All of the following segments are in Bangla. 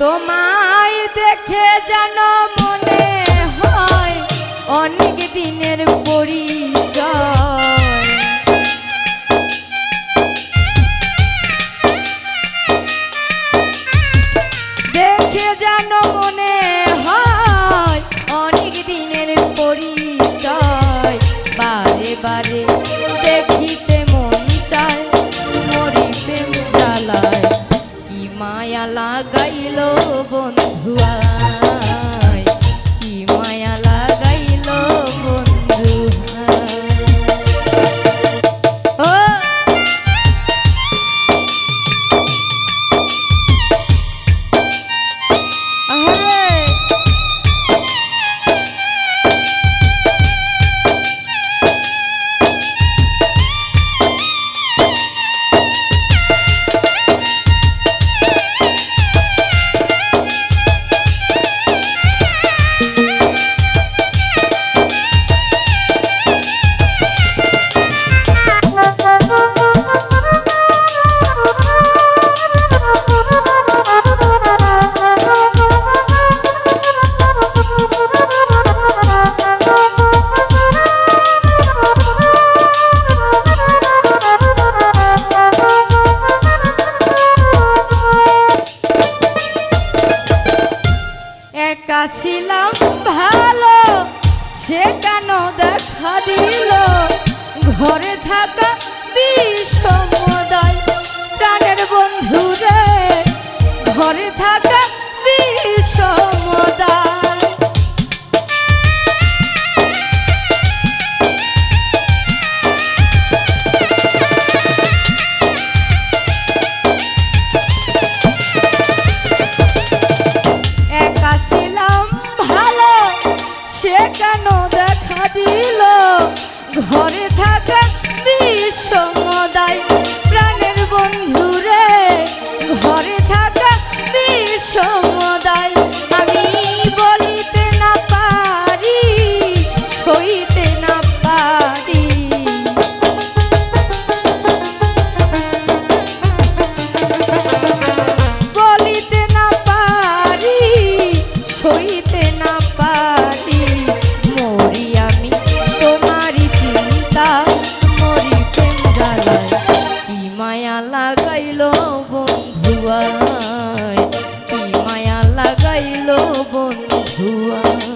তোমায় দেখে যেন মনে হয় অনেক দিনের পরিচয় acá. মায়া লাগাইল বন্ধুয়ায়? কি মায়া লাগাইল বন্ধুয়ায়?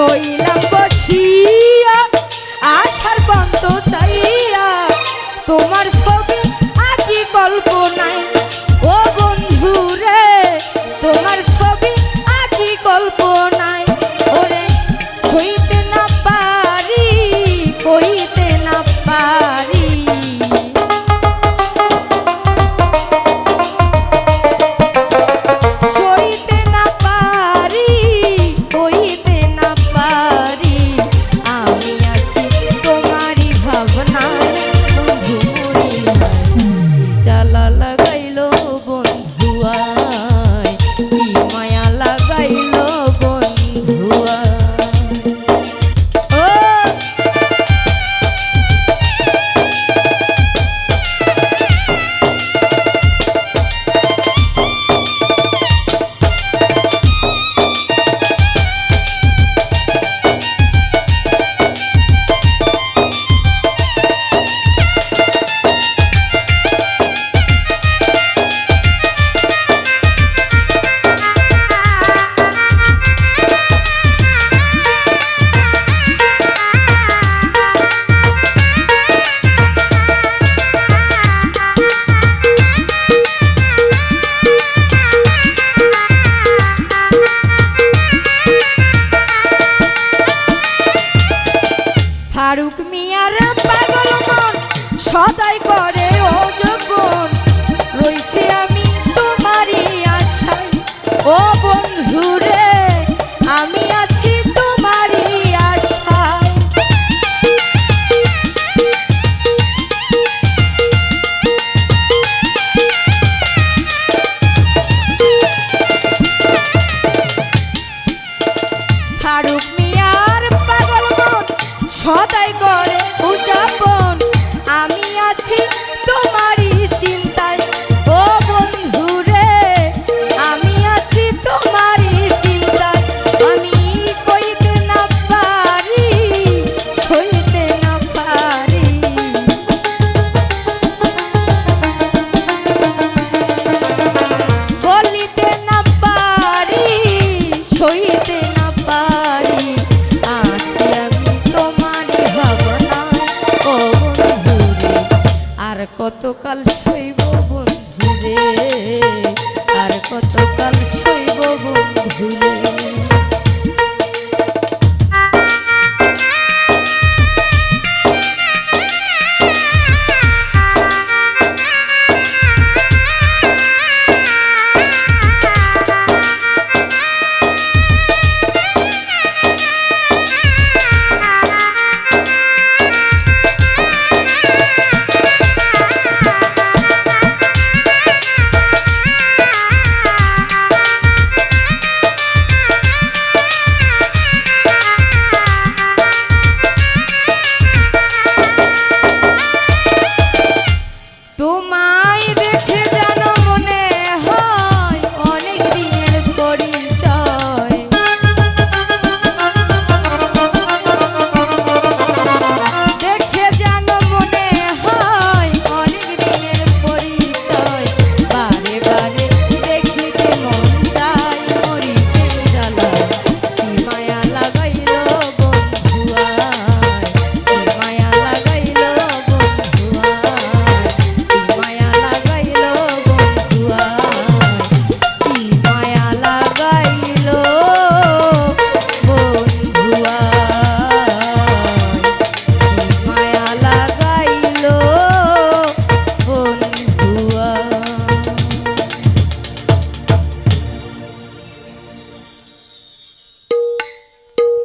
Pero y paz. সদাই কর। কতকাল শৈব বন্ধুরে।